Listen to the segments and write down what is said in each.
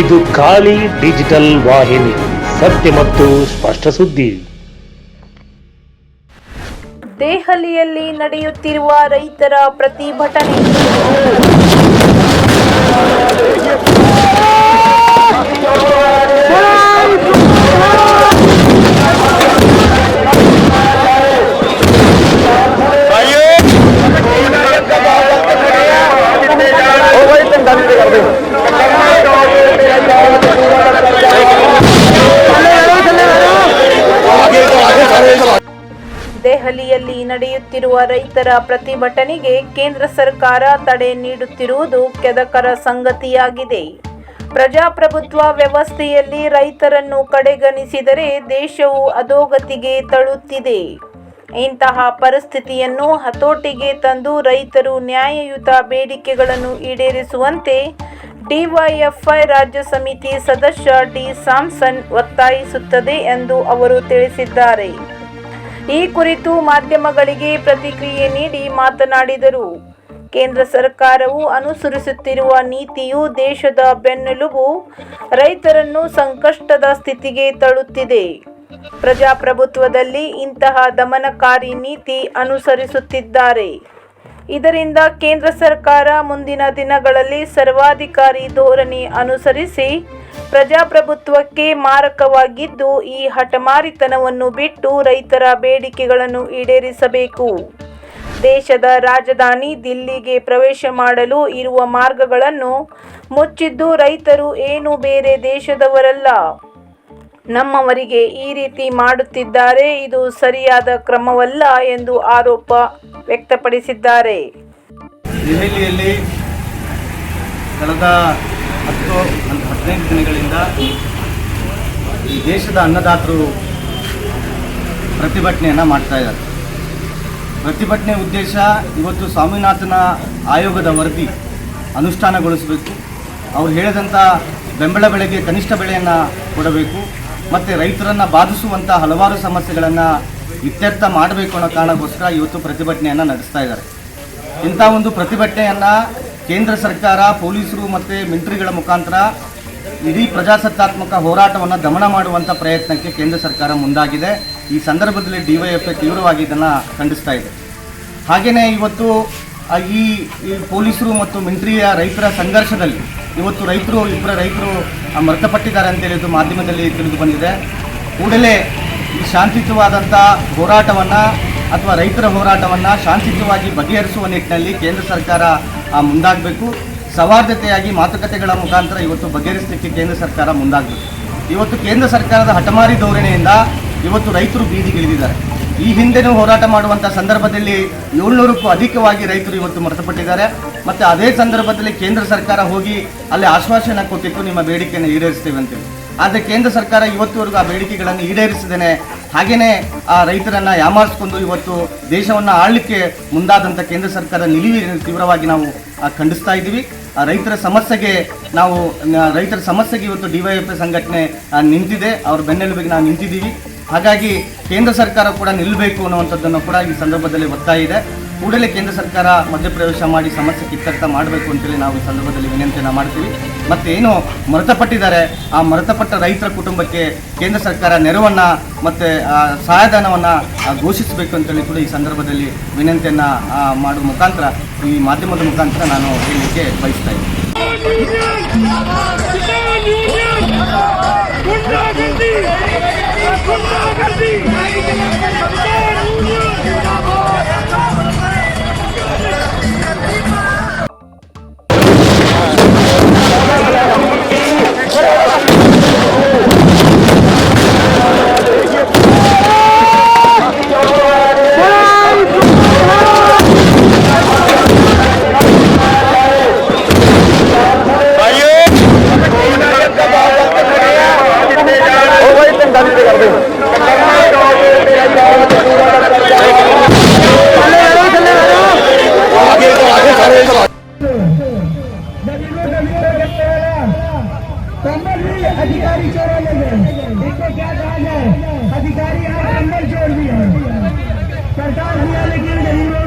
ಇದು ಖಾಲಿ ಡಿಜಿಟಲ್ ವಾಹಿನಿ ಸತ್ಯ ಮತ್ತು ಸ್ಪಷ್ಟ ಸುದ್ದಿ. ದೆಹಲಿಯಲ್ಲಿ ನಡೆಯುತ್ತಿರುವ ರೈತರ ಪ್ರತಿಭಟನೆ. ನಡೆಯುತ್ತಿರುವ ರೈತರ ಪ್ರತಿಭಟನೆಗೆ ಕೇಂದ್ರ ಸರ್ಕಾರ ತಡೆ ನೀಡುತ್ತಿರುವುದು ಕೆದಕರ ಸಂಗತಿಯಾಗಿದೆ. ಪ್ರಜಾಪ್ರಭುತ್ವ ವ್ಯವಸ್ಥೆಯಲ್ಲಿ ರೈತರನ್ನು ಕಡೆಗಣಿಸಿದರೆ ದೇಶವು ಅಧೋಗತಿಗೆ ತಳುತ್ತಿದೆ. ಇಂತಹ ಪರಿಸ್ಥಿತಿಯನ್ನು ಹತೋಟಿಗೆ ತಂದು ರೈತರು ನ್ಯಾಯಯುತ ಬೇಡಿಕೆಗಳನ್ನು ಈಡೇರಿಸುವಂತೆ ಡಿವೈಎಫ್ಐ ರಾಜ್ಯ ಸಮಿತಿ ಸದಸ್ಯ ಡಿ. ಸಾಮ್ಸನ್ ಒತ್ತಾಯಿಸುತ್ತದೆ ಎಂದು ಅವರು ತಿಳಿಸಿದ್ದಾರೆ. ಈ ಕುರಿತು ಮಾಧ್ಯಮಗಳಿಗೆ ಪ್ರತಿಕ್ರಿಯೆ ನೀಡಿ ಮಾತನಾಡಿದರು. ಕೇಂದ್ರ ಸರ್ಕಾರವು ಅನುಸರಿಸುತ್ತಿರುವ ನೀತಿಯು ದೇಶದ ಬೆನ್ನೆಲುಬು, ರೈತರನ್ನು ಸಂಕಷ್ಟದ ಸ್ಥಿತಿಗೆ ತಳ್ಳುತ್ತಿದೆ. ಪ್ರಜಾಪ್ರಭುತ್ವದಲ್ಲಿ ಇಂತಹ ದಮನಕಾರಿ ನೀತಿ ಅನುಸರಿಸುತ್ತಿದ್ದಾರೆ. ಇದರಿಂದ ಕೇಂದ್ರ ಸರ್ಕಾರ ಮುಂದಿನ ದಿನಗಳಲ್ಲಿ ಸರ್ವಾಧಿಕಾರಿ ಧೋರಣೆ ಅನುಸರಿಸಿ ಪ್ರಜಾಪ್ರಭುತ್ವಕ್ಕೆ ಮಾರಕವಾಗಿದ್ದು ಈ ಹಠಮಾರಿತನವನ್ನು ಬಿಟ್ಟು ರೈತರ ಬೇಡಿಕೆಗಳನ್ನು ಈಡೇರಿಸಬೇಕು. ದೇಶದ ರಾಜಧಾನಿ ದಿಲ್ಲಿಗೆ ಪ್ರವೇಶ ಮಾಡಲು ಇರುವ ಮಾರ್ಗಗಳನ್ನು ಮುಚ್ಚಿದ್ದು ರೈತರು ಏನು ಬೇರೆ ದೇಶದವರಲ್ಲ. ನಮ್ಮವರಿಗೆ ಈ ರೀತಿ ಮಾಡುತ್ತಿದ್ದಾರೆ, ಇದು ಸರಿಯಾದ ಕ್ರಮವಲ್ಲ ಎಂದು ಆರೋಪ ವ್ಯಕ್ತಪಡಿಸಿದ್ದಾರೆ. ದೆಹಲಿಯಲ್ಲಿ ಕಳೆದ ಹತ್ತು ಹದಿನೈದು ದಿನಗಳಿಂದ ಈ ದೇಶದ ಅನ್ನದಾತರು ಪ್ರತಿಭಟನೆಯನ್ನು ಮಾಡ್ತಾ ಇದ್ದಾರೆ. ಪ್ರತಿಭಟನೆ ಉದ್ದೇಶ ಇವತ್ತು ಸ್ವಾಮಿನಾಥನ ಆಯೋಗದ ವರದಿ ಅನುಷ್ಠಾನಗೊಳಿಸಬೇಕು. ಅವ್ರು ಹೇಳಿದಂಥ ಬೆಂಬಲ ಬೆಳೆಗೆ ಕನಿಷ್ಠ ಬೆಳೆಯನ್ನು ಕೊಡಬೇಕು. ಮತ್ತು ರೈತರನ್ನು ಬಾಧಿಸುವಂಥ ಹಲವಾರು ಸಮಸ್ಯೆಗಳನ್ನು ಇತ್ಯರ್ಥ ಮಾಡಬೇಕು ಅನ್ನೋ ಕಾರಣಕ್ಕೋಸ್ಕರ ಇವತ್ತು ಪ್ರತಿಭಟನೆಯನ್ನು ನಡೆಸ್ತಾ ಇದ್ದಾರೆ. ಇಂಥ ಒಂದು ಪ್ರತಿಭಟನೆಯನ್ನು ಕೇಂದ್ರ ಸರ್ಕಾರ, ಪೊಲೀಸರು ಮತ್ತು ಮಿಲಿಟರಿಗಳ ಮುಖಾಂತರ ಇಡೀ ಪ್ರಜಾಸತ್ತಾತ್ಮಕ ಹೋರಾಟವನ್ನು ದಮನ ಮಾಡುವಂಥ ಪ್ರಯತ್ನಕ್ಕೆ ಕೇಂದ್ರ ಸರ್ಕಾರ ಮುಂದಾಗಿದೆ. ಈ ಸಂದರ್ಭದಲ್ಲಿ ಡಿವೈಎಫ್ಐ ತೀವ್ರವಾಗಿ ಇದನ್ನು ಖಂಡಿಸ್ತಾ ಇದೆ. ಹಾಗೆಯೇ ಇವತ್ತು ಈ ಪೊಲೀಸರು ಮತ್ತು ಮಿಲಿಟರಿಯ ರೈತರ ಸಂಘರ್ಷದಲ್ಲಿ ಇವತ್ತು ರೈತರು, ಇಬ್ಬರ ರೈತರು ಮೃತಪಟ್ಟಿದ್ದಾರೆ ಅಂತೇಳಿದ್ದು ಮಾಧ್ಯಮದಲ್ಲಿ ತಿಳಿದು ಬಂದಿದೆ. ಕೂಡಲೇ ಶಾಂತಿಯುತವಾದಂಥ ಹೋರಾಟವನ್ನು ಅಥವಾ ರೈತರ ಹೋರಾಟವನ್ನು ಶಾಂತಿಯುತವಾಗಿ ಬಗೆಹರಿಸುವ ನಿಟ್ಟಿನಲ್ಲಿ ಕೇಂದ್ರ ಸರ್ಕಾರ ಮುಂದಾಗಬೇಕು. ಸೌಹಾರ್ದತೆಯಾಗಿ ಮಾತುಕತೆಗಳ ಮುಖಾಂತರ ಇವತ್ತು ಬಗೆಹರಿಸಲಿಕ್ಕೆ ಕೇಂದ್ರ ಸರ್ಕಾರ ಮುಂದಾಗಬೇಕು. ಇವತ್ತು ಕೇಂದ್ರ ಸರ್ಕಾರದ ಹಠಮಾರಿ ಧೋರಣೆಯಿಂದ ಇವತ್ತು ರೈತರು ಬೀದಿಗಿಳಿದಿದ್ದಾರೆ. ಈ ಹಿಂದೆನೂ ಹೋರಾಟ ಮಾಡುವಂಥ ಸಂದರ್ಭದಲ್ಲಿ ಏಳ್ನೂರಕ್ಕೂ ಅಧಿಕವಾಗಿ ರೈತರು ಇವತ್ತು ಮೃತಪಟ್ಟಿದ್ದಾರೆ. ಮತ್ತು ಅದೇ ಸಂದರ್ಭದಲ್ಲಿ ಕೇಂದ್ರ ಸರ್ಕಾರ ಹೋಗಿ ಅಲ್ಲಿ ಆಶ್ವಾಸನೆ ಕೊಟ್ಟಿತ್ತು. ನಿಮ್ಮ ಬೇಡಿಕೆಯನ್ನು ಈಡೇರಿಸ್ತೇವೆ ಅಂತೇಳಿ. ಆದರೆ ಕೇಂದ್ರ ಸರ್ಕಾರ ಇವತ್ತುವರೆಗೂ ಆ ಬೇಡಿಕೆಗಳನ್ನು ಈಡೇರಿಸಿದ್ದೇನೆ. ಹಾಗೆಯೇ ಆ ರೈತರನ್ನು ಯಾಮಾರಿಸ್ಕೊಂಡು ಇವತ್ತು ದೇಶವನ್ನು ಆಳ್ಲಿಕ್ಕೆ ಮುಂದಾದಂಥ ಕೇಂದ್ರ ಸರ್ಕಾರ ನಿಲುವಿನ ತೀವ್ರವಾಗಿ ನಾವು ಖಂಡಿಸ್ತಾ ಇದ್ದೀವಿ. ಆ, ರೈತರ ಸಮಸ್ಯೆಗೆ ನಾವು ರೈತರ ಸಮಸ್ಯೆಗೆ ಇವತ್ತು ಡಿ ವೈ ಸಂಘಟನೆ ನಿಂತಿದೆ. ಅವ್ರ ಬೆನ್ನೆಲುಬಿಗೆ ನಾವು ನಿಂತಿದ್ದೀವಿ. ಹಾಗಾಗಿ ಕೇಂದ್ರ ಸರ್ಕಾರ ಕೂಡ ನಿಲ್ಲಬೇಕು ಅನ್ನುವಂಥದ್ದನ್ನು ಕೂಡ ಈ ಸಂದರ್ಭದಲ್ಲಿ ಒತ್ತಾಯ ಇದೆ. ಕೂಡಲೇ ಕೇಂದ್ರ ಸರ್ಕಾರ ಮಧ್ಯಪ್ರವೇಶ ಮಾಡಿ ಸಮಸ್ಯೆ ಕಿತ್ತರ್ಥ ಮಾಡಬೇಕು ಅಂತೇಳಿ ನಾವು ಈ ಸಂದರ್ಭದಲ್ಲಿ ವಿನಂತಿಯನ್ನು ಮಾಡ್ತೀವಿ. ಮತ್ತು ಏನು ಮೃತಪಟ್ಟಿದ್ದಾರೆ, ಆ ಮೃತಪಟ್ಟ ರೈತರ ಕುಟುಂಬಕ್ಕೆ ಕೇಂದ್ರ ಸರ್ಕಾರ ನೆರವನ್ನು ಮತ್ತು ಸಹಾಯಧನವನ್ನು ಘೋಷಿಸಬೇಕು ಅಂತೇಳಿ ಕೂಡ ಈ ಸಂದರ್ಭದಲ್ಲಿ ವಿನಂತಿಯನ್ನು ಮಾಡುವ ಮುಖಾಂತರ, ಈ ಮಾಧ್ಯಮದ ಮುಖಾಂತರ ನಾನು ಹೇಳಲಿಕ್ಕೆ ಬಯಸ್ತಾ ಇದ್ದೀನಿ. वाले इनको क्या कहा जाए अधिकारी आज अंदर छोड़ दिया। सरकार दिया लेकिन गरीबों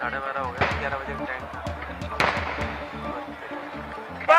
साढ़े बारह हो गया ग्यारह बजे का टाइम था।